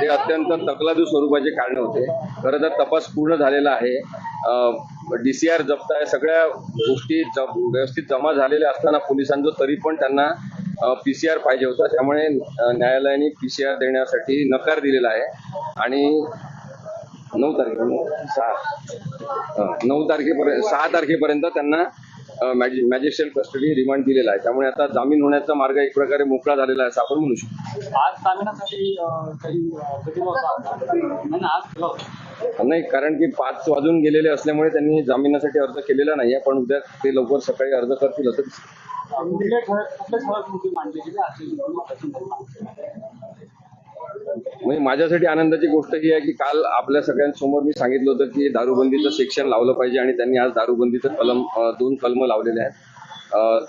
ते अत्यंत तकलादू स्वरूपाचे कारणे होते. खरं तर तपास पूर्ण झालेला आहे. डी सी आर जप्त आहे. सगळ्या गोष्टी व्यवस्थित जमा झालेल्या असताना पोलिसांचं तरी पण त्यांना पी सी आर पाहिजे होता. त्यामुळे न्यायालयाने पी सी आर देण्यासाठी नकार दिलेला आहे. आणि नऊ तारखे सहा नऊ तारखेपर्यंत सहा तारखेपर्यंत त्यांना मॅजिस्ट्रेट कस्टडी रिमांड दिलेला आहे. त्यामुळे आता जामीन होण्याचा मार्ग एक प्रकारे मोकळा झालेला आहे असं आपण म्हणू शकतो. आज जामिनासाठी आज नाही कारण की पाच वाजून गेलेले असल्यामुळे त्यांनी जामिनासाठी अर्ज केलेला नाहीये पण उद्या ते लवकर सकाळी अर्ज करतील असं म्हणजे माझ्यासाठी आनंदाची गोष्ट ही आहे की काल आपल्या सगळ्यांसमोर मी सांगितलं होतं की दारूबंदीचं सेक्शन लावलं पाहिजे आणि त्यांनी आज दारूबंदीचं कलम दोन कलम लावलेले आहेत.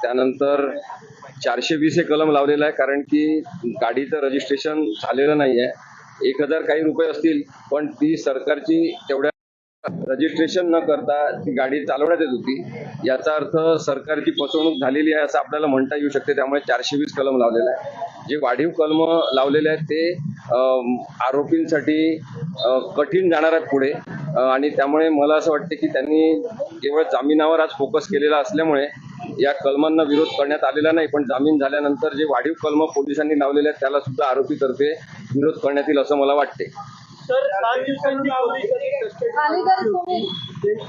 त्यानंतर चारशे वीस हे कलम लावलेलं आहे कारण की गाडीचं रजिस्ट्रेशन झालेलं नाही आहे एक हजार काही रुपये असतील पण ती सरकारची तेवढ्या रजिस्ट्रेशन न करता ती गाडी चालवण्यात येत होती. याचा अर्थ सरकारची फसवणूक झालेली आहे असं आपल्याला म्हणता येऊ शकते. त्यामुळे चारशे वीस कलम लावलेला आहे. जे वाढीव कलम लावलेले आहेत ते आरोपींसाठी कठीण जाणार आहेत पुढे. आणि त्यामुळे मला असं वाटतं की त्यांनी केवळ जामिनावर आज फोकस केलेला असल्यामुळे या कलमांना विरोध करण्यात आलेला नाही. पण जामीन झाल्यानंतर जे वाढीव कलम पोलिसांनी लावलेले आहेत त्याला सुद्धा आरोपीतर्फे विरोध करण्यात येईल असं मला वाटते.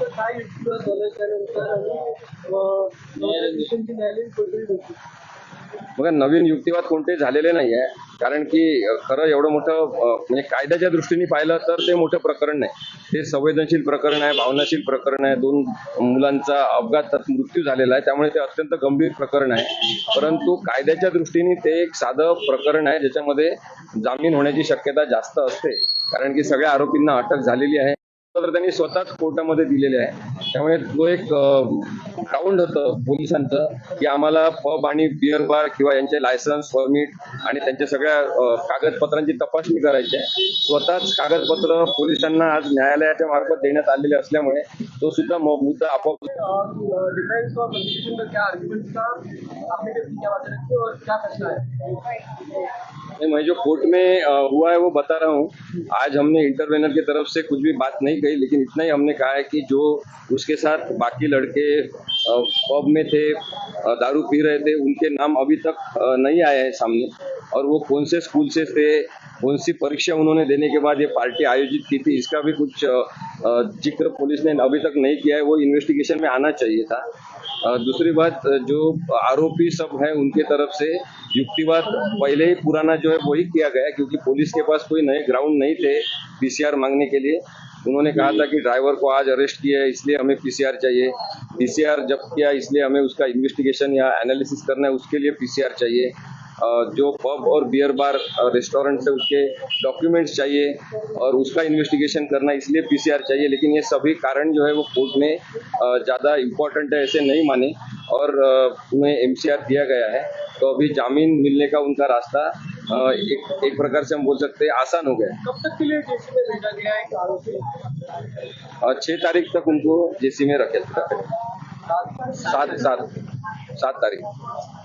काय बघा नवीन युक्तिवाद कोणते झालेले नाही आहे कारण की खरं एवढं मोठं म्हणजे कायद्याच्या दृष्टीने पाहिलं तर ते मोठं प्रकरण नाही. ते संवेदनशील प्रकरण आहे भावनाशील प्रकरण आहे. दोन मुलांचा अपघातात मृत्यू झालेला आहे. त्यामुळे ते अत्यंत गंभीर प्रकरण आहे. परंतु कायद्याच्या दृष्टीने ते एक साधं प्रकरण आहे ज्याच्यामध्ये जामीन होण्याची शक्यता जास्त असते. कारण की सगळ्या आरोपींना अटक झालेली आहे. तर त्यांनी स्वतःच कोर्टामध्ये दिलेले आहे. त्यामुळे तो एक ग्राउंड होतं पोलिसांचं की आम्हाला पब आणि बिअर बार किंवा यांचे लायसन्स परमिट आणि त्यांच्या सगळ्या कागदपत्रांची तपासणी करायची आहे. स्वतःच कागदपत्र पोलिसांना आज न्यायालयाच्या मार्फत देण्यात आलेले असल्यामुळे तो सुद्धा मुद्दा आपोआप क्या नहीं, मैं जो कोर्ट में हुआ है वो बता रहा हूँ। आज हमने इंटरवेनर की तरफ़ से कुछ भी बात नहीं कही लेकिन इतना ही हमने कहा है कि जो उसके साथ बाकी लड़के पब में थे दारू पी रहे थे उनके नाम अभी तक नहीं आए हैं सामने। और वो कौन से स्कूल से थे कौन सी परीक्षा उन्होंने देने के बाद ये पार्टी आयोजित की थी इसका भी कुछ ज़िक्र पुलिस ने अभी तक नहीं किया है वो इन्वेस्टिगेशन में आना चाहिए था। दूसरी बात जो आरोपी सब है उनके तरफ़ से युक्तिवाद पहले ही पुराना जो है वही किया गया क्योंकि पुलिस के पास कोई नए ग्राउंड नहीं थे पीसीआर मांगने के लिए। उन्होंने कहा था कि ड्राइवर को आज अरेस्ट किया है, इसलिए हमें पीसीआर चाहिए। पीसीआर जब किया, इसलिए हमें उसका इन्वेस्टिगेशन या एनालिसिस करना है, उसके लिए पीसीआर चाहिए। जो पब और बियर बार रेस्टोरेंट से उसके डॉक्यूमेंट्स चाहिए और उसका इन्वेस्टिगेशन करना इसलिए पीसीआर चाहिए लेकिन ये सभी कारण जो है वो कोर्ट ने अ, ज़्यादा इम्पोर्टेंट है ऐसे नहीं माने और उन्हें एमसीआर दिया गया है। तो अभी जामीन मिलने का उनका रास्ता एक एक प्रकार से हम बोल सकते हैं आसान हो गया। कब तक के लिए जेसी में भेजा गया है आरोपी? अ, छः तारीख तक उनको जेसी में रखे रखे सात सात सात तारीख।